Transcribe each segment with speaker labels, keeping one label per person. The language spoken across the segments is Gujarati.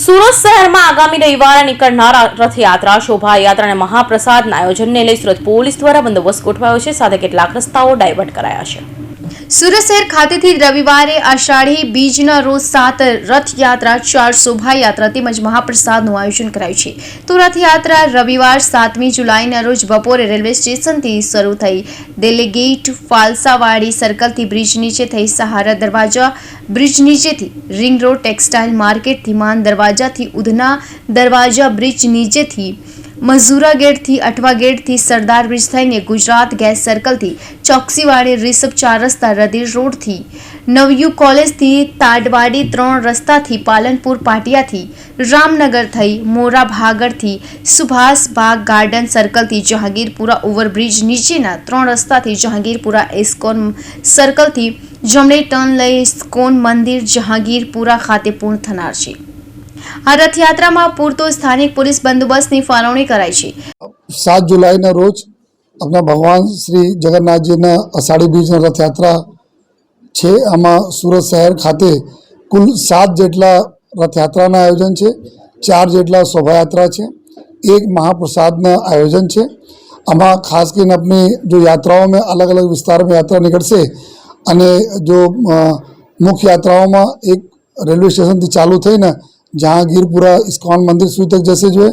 Speaker 1: સુરત શહેરમાં આગામી રવિવારે નીકળનાર રથયાત્રા, શોભાયાત્રા અને મહાપ્રસાદના આયોજનને લઈ સુરત પોલીસ દ્વારા બંદોબસ્ત ગોઠવાયો છે. સાથે કેટલાક રસ્તાઓ ડાયવર્ટ કરાયા છે.
Speaker 2: સુરત શહેર ખાતેથી રવિવારે આષાઢી બીજના રોજ સાત રથયાત્રા, ચાર શોભાયાત્રા તેમજ મહાપ્રસાદનું આયોજન કરાયું છે. તો રથયાત્રા રવિવાર સાતમી જુલાઈના રોજ બપોરે રેલવે સ્ટેશનથી શરૂ થઈ. ડેલીગેટ ફાલસાવાડી સર્કલથી બ્રિજ નીચે થઈ, સહારા દરવાજા બ્રિજ નીચેથી, રિંગ રોડ ટેક્સટાઇલ માર્કેટથી માન દરવાજાથી ઉધના દરવાજા બ્રિજ નીચેથી મઝુરા ગેટથી અઠવા ગેટથી સરદાર બ્રિજ થઈને ગુજરાત ગેસ સર્કલથી ચોકસીવાડી રિષભ ચાર રસ્તા રદીર રોડથી નવયુ કોલેજથી તાડવાડી ત્રણ રસ્તાથી પાલનપુર પાટિયાથી, રામનગર થઈ મોરા ભાગળથી, સુભાષ બાગ ગાર્ડન સર્કલથી જહાંગીરપુરા ઓવરબ્રિજ નીચેના ત્રણ રસ્તાથી જહાંગીરપુરા એસ્કોન સર્કલથી જમણે ટર્ન લઈ ઇસ્કોન મંદિર જહાંગીરપુરા ખાતે પૂર્ણ થનાર છે. આ રથયાત્રામાં પૂરતો સ્થાનિક પોલીસ બંદોબસ્તની ફાળવણી કરાઈ છે.
Speaker 3: સાત જુલાઈના રોજ આપણા ભગવાન શ્રી જગન્નાથજીના અષાઢી બીજના રથયાત્રા છે. આમાં સુરત શહેર ખાતે કુલ સાત જેટલા રથયાત્રાના આયોજન છે, ચાર જેટલા શોભાયાત્રા છે, એક મહાપ્રસાદના આયોજન છે. આમાં ખાસ કરીને આપણી જો યાત્રાઓમાં અલગ અલગ વિસ્તારમાં યાત્રા નીકળશે અને જો મુખ્ય યાત્રાઓમાં એક રેલવે સ્ટેશનથી ચાલુ થઈને જહાંગીરપુરા ઇસ્કોન મંદિર સુધી તક જશે જોઈએ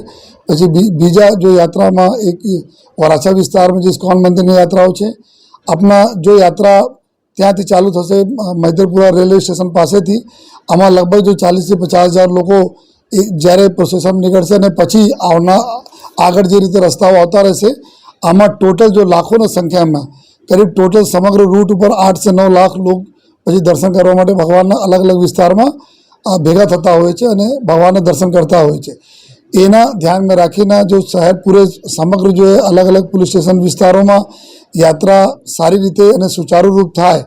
Speaker 3: પછી બીજા જો યાત્રામાં એક વરાછા વિસ્તારમાં જે ઇસ્કોન મંદિરની યાત્રાઓ છે આપના જો યાત્રા ત્યાંથી ચાલુ થશે મૈદરપુરા રેલવે સ્ટેશન પાસેથી આમાં લગભગ જો ચાલીસથી પચાસ હજાર લોકો એ જ્યારે પ્રોસેસન નીકળશે અને પછી આવના આગળ જે રીતે રસ્તાઓ આવતા રહેશે આમાં ટોટલ જો લાખોની સંખ્યામાં કરીબ ટોટલ સમગ્ર રૂટ ઉપર આઠ સે નવ લાખ લોક પછી દર્શન કરવા માટે ભગવાનના અલગ અલગ વિસ્તારમાં અ, ભેગા થતા હોય છે અને ભગવાનના દર્શન કરતા હોય છે. એના ધ્યાનમાં રાખીને જો શહેર પૂરે સમગ્ર જો અલગ અલગ પોલીસ સ્ટેશન વિસ્તારોમાં યાત્રા સારી રીતે અને સુચારુરૂપ થાય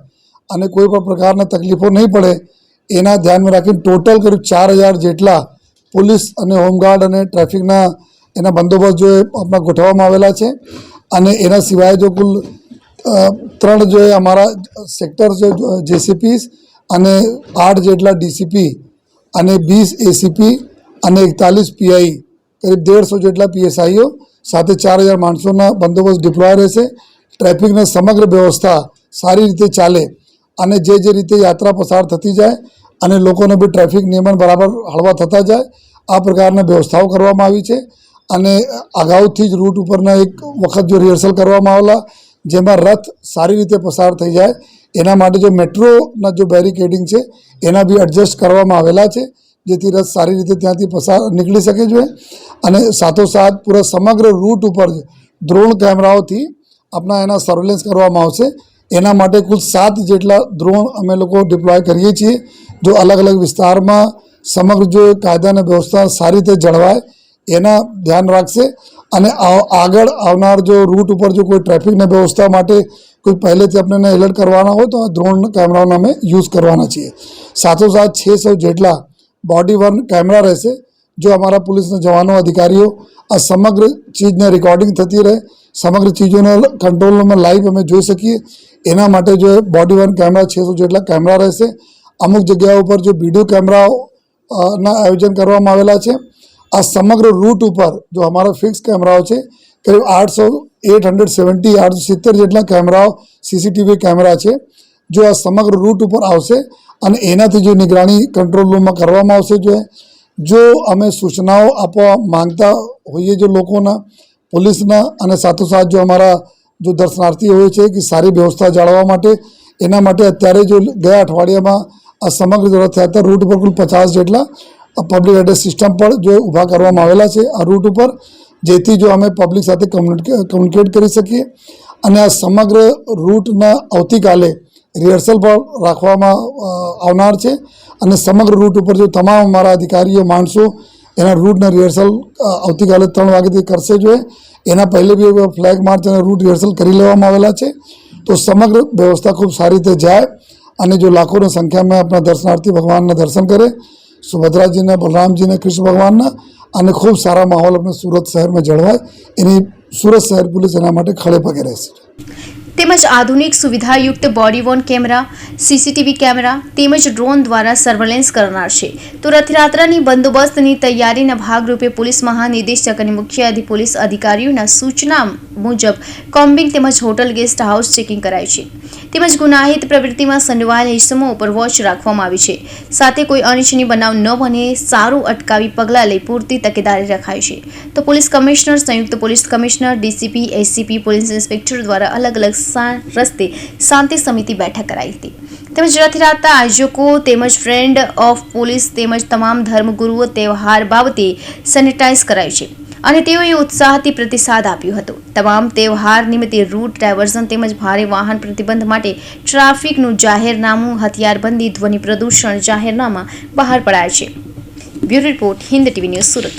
Speaker 3: અને કોઈ પણ પ્રકારના તકલીફો નહીં પડે એના ધ્યાનમાં રાખીને ટોટલ કરીબ ચાર હજાર જેટલા પોલીસ અને હોમગાર્ડ અને ટ્રાફિકના એના બંદોબસ્ત જો આપણા ગોઠવવામાં આવેલા છે અને એના સિવાય જો કુલ ત્રણ જો અમારા સેક્ટર જેસીપીસ અને આઠ જેટલા ડીસીપી અને વીસ એસીપી અને એકતાલીસ પીઆઈ કરીબ દેડસો જેટલા પીએસઆઈઓ સાથે ચાર હજાર માણસોના બંદોબસ્ત ડિપ્લોય રહેશે. ટ્રાફિકની સમગ્ર વ્યવસ્થા સારી રીતે ચાલે અને જે જે રીતે યાત્રા પસાર થતી જાય અને લોકોને બી ટ્રાફિક નિયમન બરાબર હળવા થતા જાય, આ પ્રકારના વ્યવસ્થાઓ કરવામાં આવી છે. અને અગાઉથી જ રૂટ ઉપરના એક વખત જો રિહર્સલ કરવામાં આવેલા, જેમાં રથ સારી રીતે પસાર થઈ જાય એના માટે જો મેટ્રોના જો બેરિકેડિંગ છે, એના બી એડજસ્ટ કરવામાં આવેલા છે, જેથી રસ સારી રીતે ત્યાંથી પસાર નીકળી શકે જોઈએ અને સાથોસાથ પૂરા સમગ્ર રૂટ ઉપર દ્રોણ કેમેરાઓથી આપણા એના સર્વેલન્સ કરવામાં આવશે. એના માટે કુલ સાત જેટલા દ્રોણ અમે લોકો ડિપ્લોય કરીએ છીએ, જો અલગ અલગ વિસ્તારમાં સમગ્ર જો કાયદાની વ્યવસ્થા સારી રીતે જળવાય, એના ધ્યાન રાખશે અને આગળ આવનાર જો રૂટ ઉપર જો કોઈ ટ્રાફિકની વ્યવસ્થા માટે કોઈ પહેલેથી આપણને એલર્ટ કરવાના હોય તો આ ડ્રોન કેમેરાઓનો અમે યુઝ કરવાના છીએ. સાથોસાથ છસો જેટલા બોડી વન કેમેરા રહેશે, જો અમારા પોલીસના જવાનો અધિકારીઓ આ સમગ્ર ચીજને રેકોર્ડિંગ થતી રહે, સમગ્ર ચીજોને કંટ્રોલમાં લાઈવ અમે જોઈ શકીએ. એના માટે જો બોડી વન કેમેરા છસો જેટલા કેમેરા રહેશે, અમુક જગ્યાઓ ઉપર જો વીડિયો કેમેરાઓ ના આયોજન કરવામાં આવેલા છે, આ સમગ્ર રૂટ ઉપર જો અમારા ફિક્સ કેમેરાઓ છે, કરીબ આઠસો એટ હંડ્રેડ સેવન્ટી આઠસો સિત્તેર જેટલા કેમેરાઓ સીસીટીવી કેમેરા છે, જો આ સમગ્ર રૂટ ઉપર આવશે અને એનાથી જો નિગરાણી કંટ્રોલ રૂમમાં કરવામાં આવશે જો જો અમે સૂચનાઓ આપવા માંગતા હોઈએ જો લોકોના, પોલીસના અને સાથોસાથ જો અમારા જો દર્શનાર્થી હોય છે કે સારી વ્યવસ્થા જાળવવા માટે, એના માટે અત્યારે જો ગયા અઠવાડિયામાં આ સમગ્ર રથયાત્રા રૂટ ઉપર કુલ પચાસ જેટલા પબ્લિક એડ્રેસ સિસ્ટમ પણ જો ઊભા કરવામાં આવેલા છે, આ રૂટ ઉપર જેથી જો અમે પબ્લિક સાથે કમ્યુનિકેટ કરી શકીએ અને આ સમગ્ર રૂટના આવતીકાલે રિહર્સલ પણ રાખવામાં આવનાર છે અને સમગ્ર રૂટ ઉપર જો તમામ અમારા અધિકારીઓ, માણસો એના રૂટના રિહર્સલ આવતીકાલે ત્રણ વાગ્યાથી કરશે જોઈએ એના પહેલે બી ફ્લેગ માર્ચ અને રૂટ રિહર્સલ કરી લેવામાં આવેલા છે. તો સમગ્ર વ્યવસ્થા ખૂબ સારી રીતે જાય અને જો લાખોની સંખ્યામાં આપણા દર્શનાર્થી ભગવાનના દર્શન કરે સુભદ્રાજીના, બલરામજીને, કૃષ્ણ ભગવાનના અને ખૂબ સારા માહોલ આપણે સુરત શહેરમાં જળવાય. એની સુરત શહેર પોલીસ એના માટે ખડે પગે રહેશે.
Speaker 2: તેમજ આધુનિક સુવિધાયુક્ત body worn camera, CCTV camera તેમજ ડ્રોન દ્વારા સર્વેલન્સ કરનાર છે. તો રથયાત્રાની બંદોબસ્તની તૈયારીના ભાગરૂપે પોલીસ મહાનિદેશક અને મુખ્ય પોલીસ અધિકારીઓના સૂચના મુજબ કોમ્બિંગ તેમજ હોટલ ગેસ્ટ હાઉસ ચેકિંગ કરાય છે. તેમજ ગુનાહિત પ્રવૃત્તિમાં સંડવાયેલ ઇસમો ઉપર વોચ રાખવામાં આવી છે. સાથે કોઈ અનિચ્છનીય બનાવ ન બને સારું અટકાવી પગલાં લઈ પૂરતી તકેદારી રખાય છે. તો પોલીસ કમિશનર, સંયુક્ત police commissioner, DCP ACP police inspector દ્વારા અલગ અલગ રસ્તે શાંતિ સમિતિ બેઠક કરાઈ હતી. તેમજ રથયાત્રા આયોજકો તેમજ ફ્રેન્ડ ઓફ પોલીસ તેમજ તમામ ધર્મગુરુઓ તહેવાર બાબતે સેનિટાઈઝ કરાયું છે અને તેઓએ ઉત્સાહથી પ્રતિસાદ આપ્યો હતો. તમામ તહેવાર નિમિત્તે રૂટ ડાયવર્ઝન તેમજ ભારે વાહન પ્રતિબંધ માટે ટ્રાફિકનું જાહેરનામું, હથિયારબંધી, ધ્વનિ પ્રદૂષણ જાહેરનામા બહાર પડાયા છે. Bureau report Hind TV news Surat.